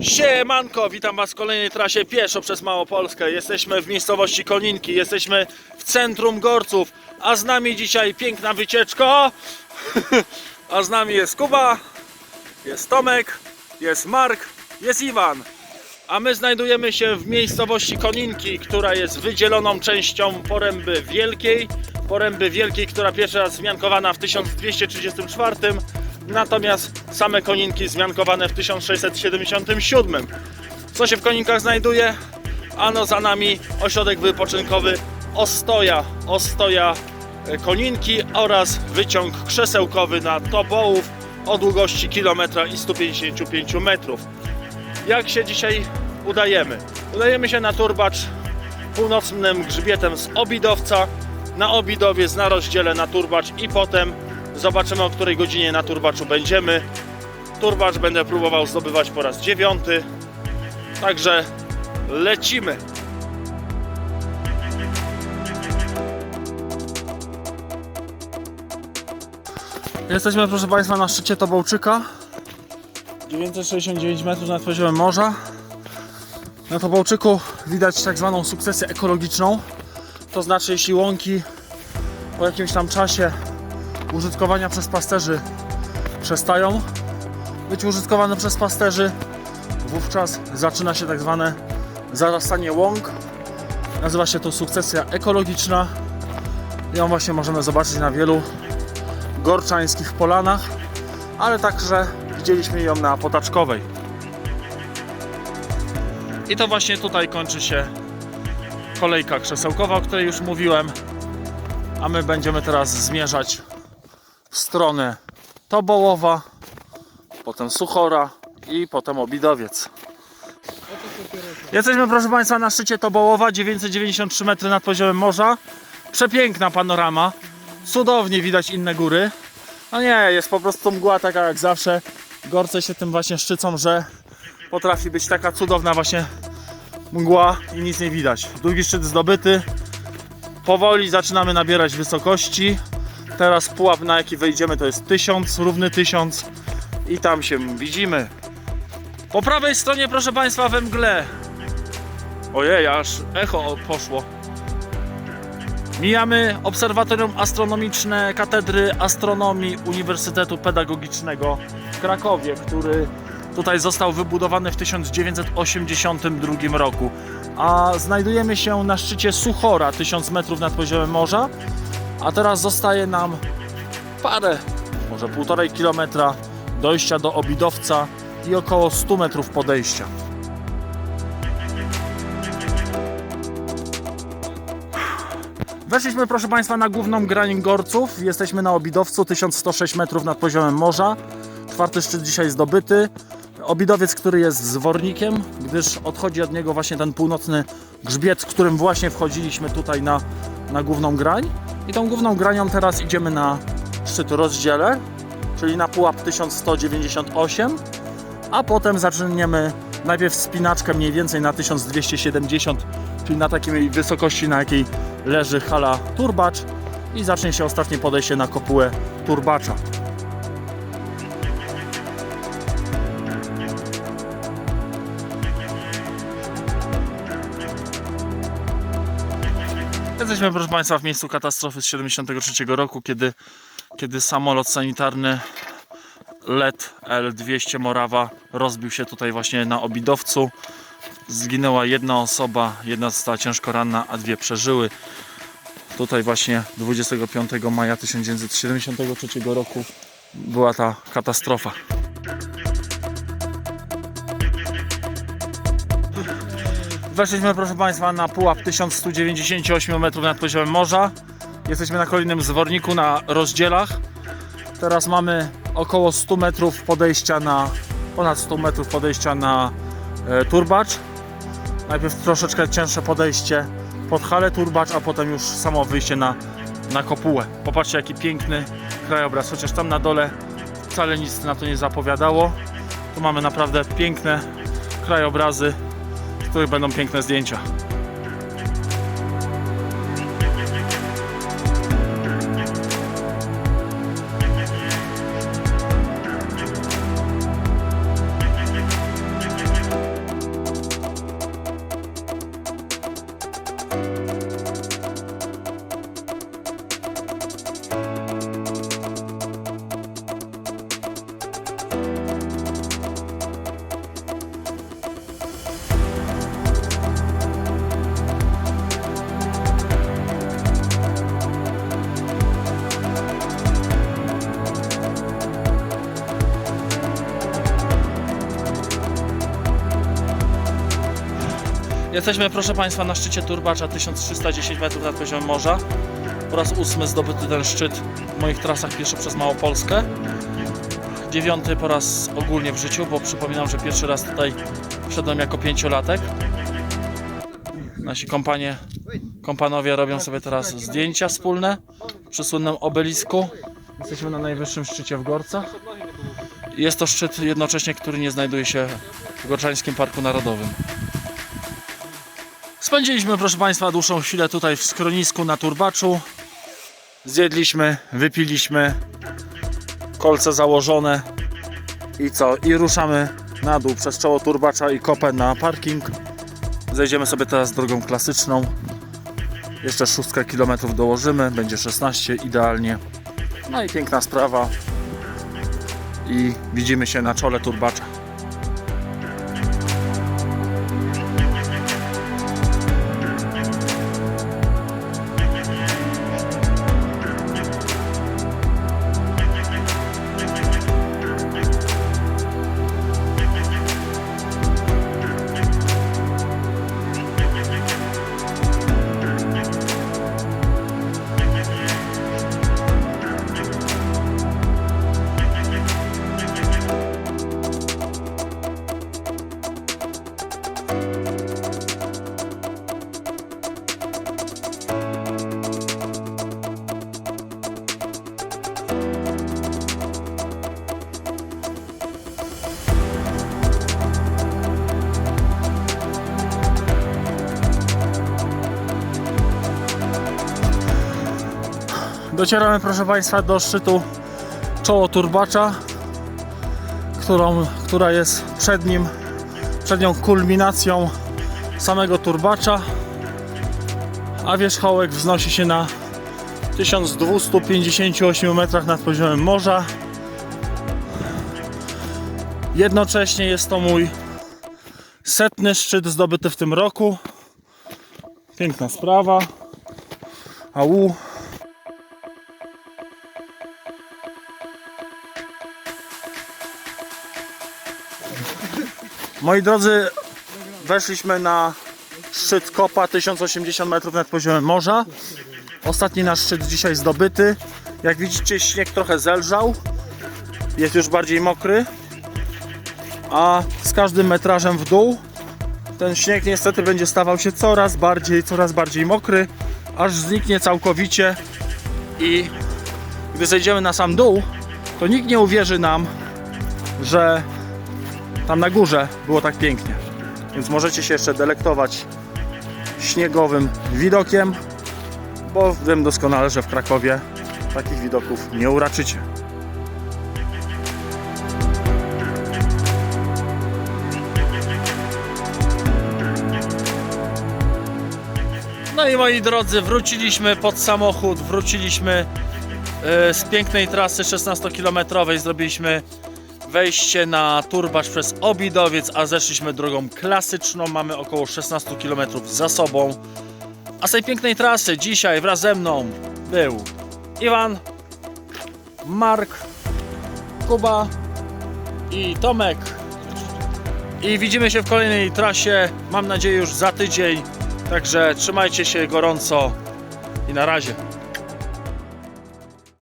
Siemanko, witam Was w kolejnej trasie pieszo przez Małopolskę. Jesteśmy w miejscowości Koninki, jesteśmy w centrum Gorców, a z nami dzisiaj piękna wycieczka. A z nami jest Kuba, jest Tomek, jest Mark, jest Iwan. A my znajdujemy się w miejscowości Koninki, która jest wydzieloną częścią Poręby Wielkiej. Poręby Wielkiej, która pierwszy raz zmiankowana w 1234, natomiast same Koninki zmiankowane w 1677. Co się w Koninkach znajduje? Ano za nami ośrodek wypoczynkowy Ostoja, Ostoja e, Koninki oraz wyciąg krzesełkowy na Tobołów o długości kilometra i 155 metrów jak się dzisiaj udajemy? Udajemy się na turbacz północnym grzbietem z Obidowca, na Obidowiec, na rozdziale na turbacz i potem zobaczymy o której godzinie na turbaczu będziemy. Turbacz będę próbował zdobywać po raz dziewiąty, także lecimy. Jesteśmy, proszę Państwa, na szczycie Tobołczyka. 969 metrów nad poziomem morza. Na Tobołczyku widać tak zwaną sukcesję ekologiczną. To znaczy, jeśli łąki po jakimś tam czasie użytkowania przez pasterzy przestają być użytkowane przez pasterzy, wówczas zaczyna się tak zwane zarastanie łąk. Nazywa się to sukcesja ekologiczna. Ją właśnie możemy zobaczyć na wielu gorczańskich polanach, ale także widzieliśmy ją na Potaczkowej. I to właśnie tutaj kończy się kolejka krzesełkowa, o której już mówiłem. A my będziemy teraz zmierzać w stronę Tobołowa, potem Suchora i potem Obidowiec. Jesteśmy, proszę Państwa, na szczycie Tobołowa, 993 metry nad poziomem morza. Przepiękna panorama. Cudownie widać inne góry. No nie, jest po prostu mgła taka jak zawsze. Gorce się tym właśnie szczycą, że potrafi być taka cudowna właśnie mgła i nic nie widać. Drugi szczyt zdobyty. Powoli zaczynamy nabierać wysokości. Teraz pułap na jaki wejdziemy to jest 1000, równy 1000 i tam się widzimy. Po prawej stronie proszę Państwa we mgle. Ojej, aż echo poszło. Mijamy Obserwatorium Astronomiczne Katedry Astronomii Uniwersytetu Pedagogicznego w Krakowie, który tutaj został wybudowany w 1982 roku. A znajdujemy się na szczycie Suchora, 1000 metrów nad poziomem morza. A teraz zostaje nam parę, może półtorej kilometra dojścia do Obidowca i około 100 metrów podejścia. Weszliśmy, proszę Państwa, na główną grań Gorców. Jesteśmy na Obidowcu, 1106 metrów nad poziomem morza. Czwarty szczyt dzisiaj zdobyty. Obidowiec, który jest zwornikiem, gdyż odchodzi od niego właśnie ten północny grzbiet, którym właśnie wchodziliśmy tutaj na, na główną grań. I tą główną granią teraz idziemy na szczyt rozdziele, czyli na pułap 1198, a potem zaczniemy najpierw wspinaczkę mniej więcej na 1270, czyli na takiej wysokości, na jakiej leży hala Turbacz i zacznie się ostatnie podejście na kopułę Turbacza. Jesteśmy, proszę Państwa, w miejscu katastrofy z 73 roku, kiedy, kiedy samolot sanitarny LET L200 Morawa rozbił się tutaj właśnie na Obidowcu. Zginęła jedna osoba, jedna została ciężko ranna, a dwie przeżyły. Tutaj właśnie 25 maja 1973 roku była ta katastrofa. Weszliśmy, proszę Państwa, na pułap 1198 metrów nad poziomem morza. Jesteśmy na kolejnym zworniku na rozdzielach. Teraz mamy około 100 metrów podejścia na, ponad 100 metrów podejścia na e, turbacz. Najpierw troszeczkę cięższe podejście pod halę turbacz, a potem już samo wyjście na, na kopułę. Popatrzcie jaki piękny krajobraz, chociaż tam na dole wcale nic na to nie zapowiadało. Tu mamy naprawdę piękne krajobrazy, których będą piękne zdjęcia. Jesteśmy, proszę Państwa, na szczycie Turbacza 1310 metrów nad poziomem morza. Po raz ósmy zdobyty ten szczyt w moich trasach pierwszy przez Małopolskę. Dziewiąty po raz ogólnie w życiu, bo przypominam, że pierwszy raz tutaj wszedłem jako pięciolatek. Nasi kompanie, kompanowie robią sobie teraz zdjęcia wspólne przy słynnym obelisku. Jesteśmy na najwyższym szczycie w Gorcach. Jest to szczyt jednocześnie, który nie znajduje się w Gorczańskim Parku Narodowym. Spędziliśmy, proszę Państwa, dłuższą chwilę tutaj w skronisku na Turbaczu. Zjedliśmy, wypiliśmy, kolce założone i co? I ruszamy na dół przez czoło Turbacza i kopę na parking. Zejdziemy sobie teraz drogą klasyczną. Jeszcze szóstkę kilometrów dołożymy, będzie 16 idealnie. No i piękna sprawa. I widzimy się na czole Turbacza. Docieramy, proszę Państwa, do szczytu czoło Turbacza, którą, która jest przed nim, przed nią kulminacją samego Turbacza, a wierzchołek wznosi się na 1258 metrach nad poziomem morza. Jednocześnie jest to mój setny szczyt zdobyty w tym roku. Piękna sprawa. Au. Moi drodzy, weszliśmy na szczyt kopa 1080 metrów nad poziomem morza. Ostatni nasz szczyt dzisiaj zdobyty. Jak widzicie, śnieg trochę zelżał. Jest już bardziej mokry. A z każdym metrażem w dół ten śnieg niestety będzie stawał się coraz bardziej, coraz bardziej mokry, aż zniknie całkowicie. I gdy zejdziemy na sam dół, to nikt nie uwierzy nam, że tam na górze było tak pięknie. Więc możecie się jeszcze delektować śniegowym widokiem, bo wiem doskonale, że w Krakowie takich widoków nie uraczycie. No i moi drodzy, wróciliśmy pod samochód, wróciliśmy e, z pięknej trasy 16-kilometrowej, zrobiliśmy wejście na Turbacz przez Obidowiec, a zeszliśmy drogą klasyczną. Mamy około 16 km za sobą. A z tej pięknej trasy dzisiaj wraz ze mną był Iwan, Mark, Kuba i Tomek. I widzimy się w kolejnej trasie. Mam nadzieję już za tydzień. Także trzymajcie się gorąco i na razie.